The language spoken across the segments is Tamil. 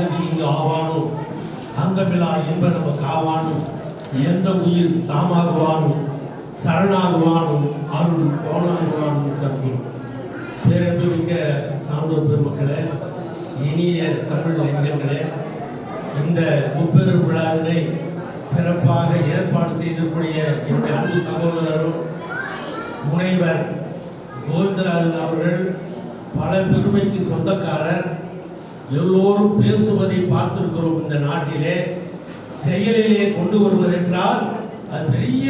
அகதி இங்கு ஆவானோ அந்தமிழா என்ப காவானோ? எந்த உயிர் தாமாகுவானோ? சரணாகுவானும் அருள் கோணாகுவானும் சத்குரு. பேரன்புமிக்க சான்றோர் பெருமக்களே இனிய தமிழ் நெஞ்சங்களே இந்த முப்பெரும் விழாவினை சிறப்பாக ஏற்பாடு செய்திருக்கூடிய என்னுடைய அன்பு சகோதரரும் முனைவர் கோவிந்தராஜன் அவர்கள் பல பெருமைக்கு சொந்தக்காரர் எல்லோரும் பேசுவதை பார்த்திருக்கிறோம் இந்த நாட்டிலே. செயலிலே கொண்டு வருவதென்றால் அது பெரிய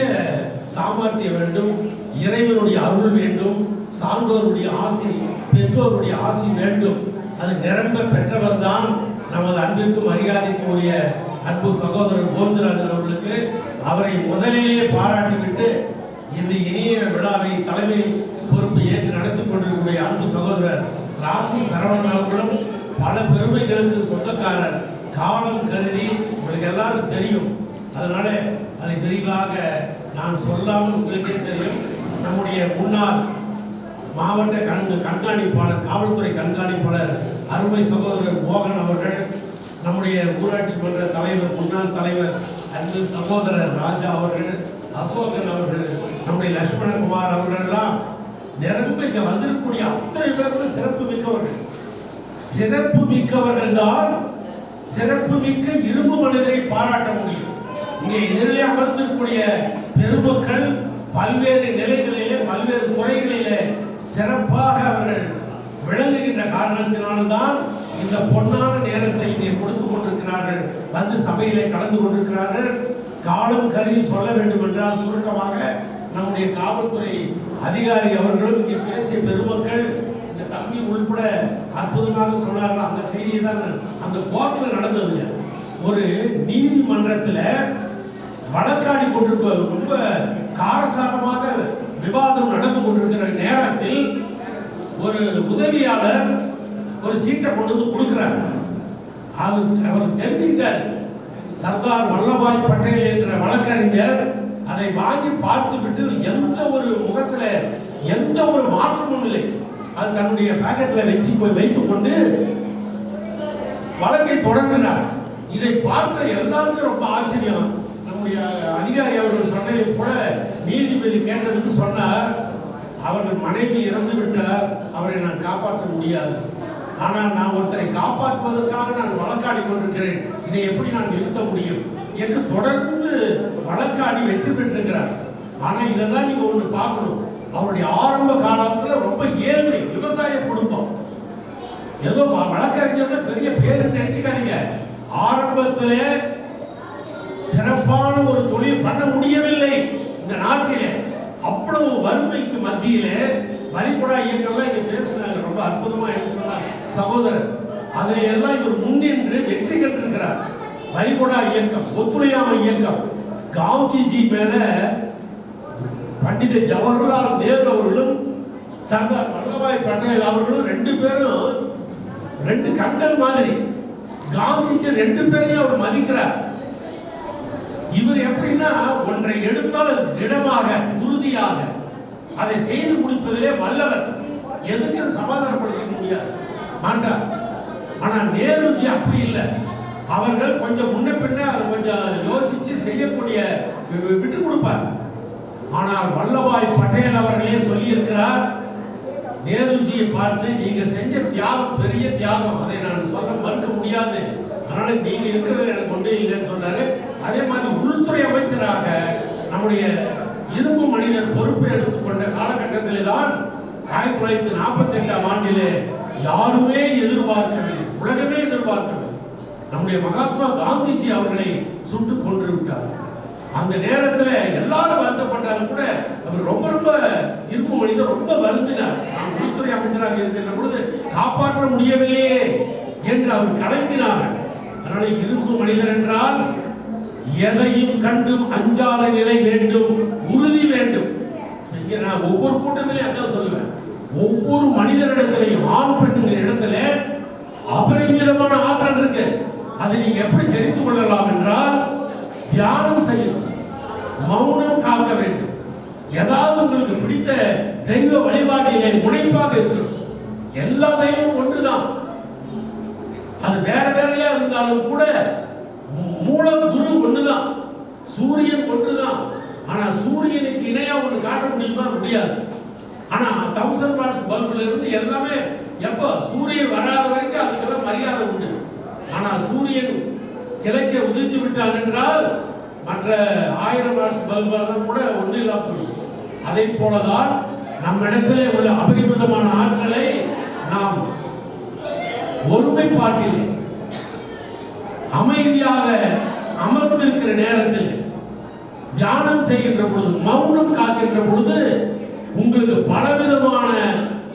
சாமர்த்தியம் வேண்டும் இறைவனுடைய அருள் வேண்டும் சான்றோருடைய ஆசி பெற்றோருடைய ஆசி வேண்டும். அது நிரம்ப பெற்றவர் தான் நமது அன்பிற்கு மரியாதைக்குரிய அன்பு சகோதரர் கோவிந்தராஜன் அவர்களுக்கு அவரை முதலிலேயே பாராட்டிவிட்டு இந்த இணைய விழாவை தலைமை பொறுப்பு ஏற்று நடத்தி கொண்டிருக்கக்கூடிய அன்பு சகோதரர் ராசி சரவணன் அவர்களும் பல பெருமைகளுக்கு சொந்தக்காரர் காலம் கருதி உங்களுக்கு எல்லாரும் தெரியும். அதனால அதை விரிவாக நான் சொல்லாமல் உங்களுக்கே தெரியும். நம்முடைய முன்னாள் மாவட்ட கண் கண்காணிப்பாளர் காவல்துறை கண்காணிப்பாளர் அருமை சகோதரர் மோகன் அவர்கள் நம்முடைய ஊராட்சி மன்ற தலைவர் முன்னாள் தலைவர் அன்பு சகோதரர் ராஜா அவர்கள் அசோகன் அவர்கள் நம்முடைய லட்சுமணகுமார் அவர்கள்லாம் நிரம்ப இங்கே வந்திருக்கக்கூடிய அத்தனை பேரும் சிறப்பு மிக்கவர்கள் சிறப்பு மிக்கவர்கள் தான் சிறப்பு மிக்க இரும்பு மனிதரை பாராட்ட முடியும். இங்கே எதிரிலே அமர்ந்திருக்கக்கூடிய பெருமக்கள் பல்வேறு நிலைகளிலே பல்வேறு துறைகளிலே சிறப்பாக அவர்கள் விளங்குகின்ற காரணத்தினால்தான் இந்த பொன்னான நேரத்தை இங்கே கொடுத்து கொண்டிருக்கிறார்கள். வந்து சபையிலே கலந்து கொண்டிருக்கிறார்கள். காலம் கருதி சொல்ல வேண்டும் என்றால் சுருக்கமாக நம்முடைய காவல்துறை அதிகாரி அவர்களும் இங்கே பேசிய பெருமக்கள் உள்பட அற்புதமாக சொன்னார்கள் அந்த செய்தியை தான் அந்த கோர்ட்டில் நடந்ததுங்க. ஒரு நீதிமன்றத்தில் வழக்காடி கொண்டிருக்க ரொம்ப காரசாரமாக விவாதம் நடந்து கொண்டிருக்கிற நேரத்தில் ஒரு உதவியாளர் ஒரு சீட்டை கொண்டு வந்து கொடுக்கிறார். அவர் அவர் தெரிஞ்சுக்கிட்டார். சர்தார் வல்லபாய் பட்டேல் என்ற வழக்கறிஞர் அதை வாங்கி பார்த்து விட்டு எந்த ஒரு முகத்தில் எந்த ஒரு மாற்றமும் இல்லை. அது தன்னுடைய பாக்கெட்ல வச்சு போய் வைத்துக் கொண்டு வழக்கை தொடர்கிறார். இதை பார்த்த எல்லாருக்கும் ரொம்ப ஆச்சரியம். நம்முடைய அதிகாரி அவர்கள் சொன்னதை போல நீதிபதி கேட்டதுக்கு சொன்னார் அவர்கள் மனைவி இறந்து விட்டார் அவரை நான் காப்பாற்ற முடியாது. ஆனால் நான் ஒருத்தரை காப்பாற்றுவதற்காக நான் வழக்காடி கொண்டிருக்கிறேன். இதை எப்படி நான் நிறுத்த முடியும்? என்று தொடர்ந்து வழக்காடி வெற்றி பெற்றிருக்கிறார். ஆனால் இதெல்லாம் நீங்க ஒன்று பார்க்கணும். அவருடைய ஆரம்ப காலத்தில் வ- பெரிய பேர் நினைச்சுக்காதீங்க. ஆரம்பத்திலே சிறப்பான ஒரு தொழில் பண்ண முடியவில்லை இந்த நாட்டிலே. அவ்வளவு வறுமைக்கு மத்தியிலே வரிகுடா இயக்கம்லாம் இங்க பேசுனாங்க ரொம்ப அற்புதமா என்ன சொன்னார் சகோதரர் அதுல எல்லாம் இவர் முன்னின்று வெற்றி கண்டிருக்கிறார். வரிகுடா இயக்கம் ஒத்துழையாமை இயக்கம். காந்திஜி மேல பண்டித ஜவஹர்லால் நேரு அவர்களும் சர்தார் வல்லபாய் பட்டேல் அவர்களும் ரெண்டு பேரும் ரெண்டு கண்கள் மாதிரி. காந்திஜி ரெண்டு பேரையும் அவர் மதிக்கிறார். இவர் எப்படின்னா ஒன்றை எடுத்தால் திடமாக உறுதியாக அதை செய்து முடிப்பதிலே வல்லவர். எதுக்கு சமாதானப்படுத்த முடியாது? மாட்டார் ஆனா நேருஜி அப்படி இல்லை. அவர்கள் கொஞ்சம் முன்ன பின்ன அதை கொஞ்சம் யோசிச்சு செய்யக்கூடிய வி- விட்டு கொடுப்பார். ஆனால் வல்லபாய் பட்டேல் அவர் நேருஜியை பார்த்து நீங்க செஞ்ச தியாகம் பெரிய தியாகம். அதை நான் சொல்ல மறுக்க முடியாது. அதனால நீங்க இருக்கிறது எனக்கு ஒன்றே இல்லைன்னு சொன்னாரு. அதே மாதிரி உள்துறை அமைச்சராக நம்முடைய இரும்பு மனிதர் பொறுப்பை எடுத்துக்கொண்ட காலகட்டத்திலே தான் ஆயிரத்தி தொள்ளாயிரத்தி நாற்பத்தி எட்டாம் ஆண்டிலே யாருமே எதிர்பார்க்கவில்லை. உலகமே எதிர்பார்க்கவில்லை. நம்முடைய மகாத்மா காந்திஜி அவர்களை சுட்டுக் கொண்டு விட்டார். அந்த நேரத்துல எல்லாரும் வருத்தப்பட்டாலும் கூட அவர் ரொம்ப ரொம்ப இரும்பு மனிதர் ரொம்ப வருந்தினார் நான் உள்துறை அமைச்சராக இருக்கின்ற பொழுது காப்பாற்ற முடியவில்லையே என்று அவர் கலங்கினார்கள் அதனால இருக்கும் மனிதர் என்றால் எதையும் கண்டும் அஞ்சாத நிலை வேண்டும் உறுதி வேண்டும். நான் ஒவ்வொரு கூட்டத்திலையும் அதான் சொல்லுவேன். ஒவ்வொரு மனிதனிடத்திலையும் ஆண் பெண்ணுங்கிற இடத்துல அபரிமிதமான ஆற்றல் இருக்கு. அதை நீங்க எப்படி தெரிந்து கொள்ளலாம் என்றால் தியானம் செய்யணும். மௌனம் காக்க வேண்டும். ஏதாவது உங்களுக்கு பிடித்த தெய்வ வழிபாட்டிலே முனைப்பாக இருக்கணும். எல்லா தெய்வமும் ஒன்றுதான். அது வேற வேறையா இருந்தாலும் கூட மூலம் மூல குரு ஒண்ணுதான் சூரியன் ஒன்றுதான். ஆனா சூரியனுக்கு இணையா ஒன்று காட்ட முடியுமா? முடியாது. ஆனா தௌசண்ட் வாட்ஸ் பல்புல இருந்து எல்லாமே எப்போ? சூரியன் வராத வரைக்கும் அதுக்கெல்லாம் மரியாதை உண்டு. ஆனா சூரியன் கிழக்கே உதித்து விட்டான் என்றால் மற்ற ஆயிரம் வாட்ஸ் பல்பெல்லாம் கூட ஒன்றும் இல்லாம போயிடும். அதை போலதான் நம்ம இடத்திலே உள்ள அபரிமிதமான ஆற்றலை நாம் ஒருமைப்பாட்டிலே அமைதியாக அமர்ந்திருக்கிற நேரத்தில் தியானம் செய்கின்ற பொழுது மௌனம் காக்கின்ற பொழுது உங்களுக்கு பலவிதமான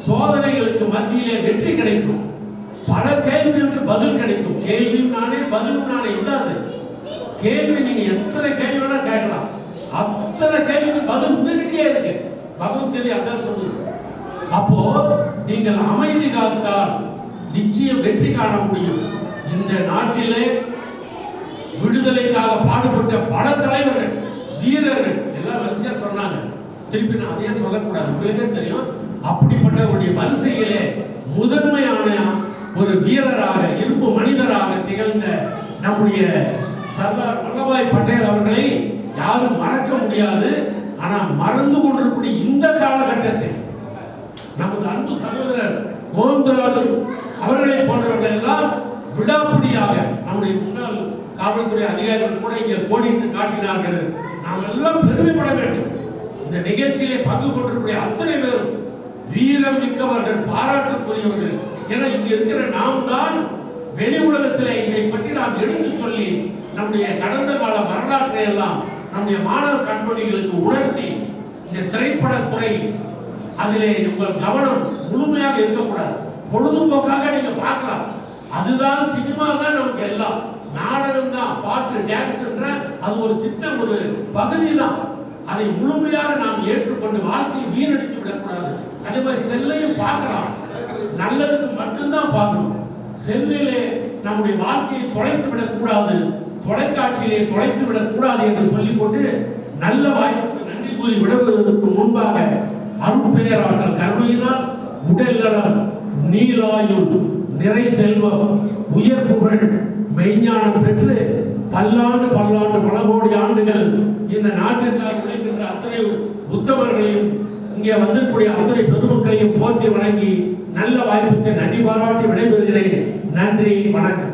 சோதனைகளுக்கு மத்தியிலே வெற்றி கிடைக்கும். பல கேள்விகளுக்கு பதில் கிடைக்கும். கேள்வியும் நானே பதிலும் நானே இல்லாது. கேள்வி நீங்க எத்தனை கேள்வி வேணா கேட்கலாம். அத்தனை கேள்விக்கு பதில் உங்ககிட்டயே இருக்கு. பகவத்கீதை அதான் சொல்லுது. அப்போ நீங்கள் அமைதி காத்தால் நிச்சயம் வெற்றி காண முடியும். இந்த நாட்டிலே விடுதலைக்காக பாடுபட்ட பல தலைவர்கள் வீரர்கள் எல்லாம் வரிசையா சொன்னாங்க. திருப்பி நான் அதையே சொல்லக்கூடாது. உங்களுக்கே தெரியும். அப்படிப்பட்டவருடைய வரிசையிலே முதன்மையான ஒரு வீரராக இருப்பு மனிதராக திகழ்ந்த நம்முடைய சர்தார் வல்லபாய் பட்டேல் அவர்களை யாரும் மறக்க முடியாது. ஆனா மறந்து கொண்டிருக்கக்கூடிய இந்த காலகட்டத்தில் நமது அன்பு சகோதரர் கோவிந்தராஜன் அவர்களை போன்றவர்கள் எல்லாம் விடாப்பிடியாக நம்முடைய முன்னாள் காவல்துறை அதிகாரிகள் கூட இங்கே கோடிட்டு காட்டினார்கள். நாம் எல்லாம் பெருமைப்பட வேண்டும். இந்த நிகழ்ச்சியிலே பங்கு கொண்டிருக்கக்கூடிய அத்தனை பேரும் வீரம் மிக்கவர்கள் பாராட்டுக்குரியவர்கள் என இங்க இருக்கிற நாம் தான் வெளி உலகத்திலே இதை பற்றி நாம் எடுத்து சொல்லி நம்முடைய கடந்த கால வரலாற்றை எல்லாம் நம்முடைய மாணவ கண்மணிகளுக்கு உணர்த்தி இந்த திரைப்படத்துறை அதிலே உங்கள் கவனம் முழுமையாக இருக்கக்கூடாது. பொழுதுபோக்காக நீங்க பார்க்கலாம். அதுதான் சினிமா தான் நமக்கு எல்லாம். நாடகம் தான் பாட்டு டான்ஸ் என்ற அது ஒரு சின்ன ஒரு பகுதி தான். அதை முழுமையாக நாம் ஏற்றுக்கொண்டு வாழ்க்கையை வீணடித்து விடக்கூடாது. அதே மாதிரி செல்லையும் பார்க்கலாம். நல்லதுக்கு மட்டும்தான் பார்க்கணும். செல்லிலே நம்முடைய வாழ்க்கையை தொலைத்து விடக்கூடாது. தொலைக்காட்சியிலே தொலைத்து விடக்கூடாது என்று சொல்லிக்கொண்டு நல்ல வாய்ப்புக்கு நன்றி கூறி விடுவதற்கு முன்பாக அருட்பெயராற்றல் கருணையினால் உடல் நலம் நீலாயுள் நிறை செல்வம் உயர் புகழ் மெய்ஞானம் பெற்று பல்லாண்டு பல்லாண்டு பல கோடி ஆண்டுகள் இந்த நாட்டிற்காக உழைக்கின்ற அத்தனை உத்தமர்களையும் இங்கே வந்திருக்கூடிய அத்தனை பெருமக்களையும் போற்றி வணங்கி நல்ல வாய்ப்புக்கு நன்றி பாராட்டி விடைபெறுகிறேன். நன்றி வணக்கம்.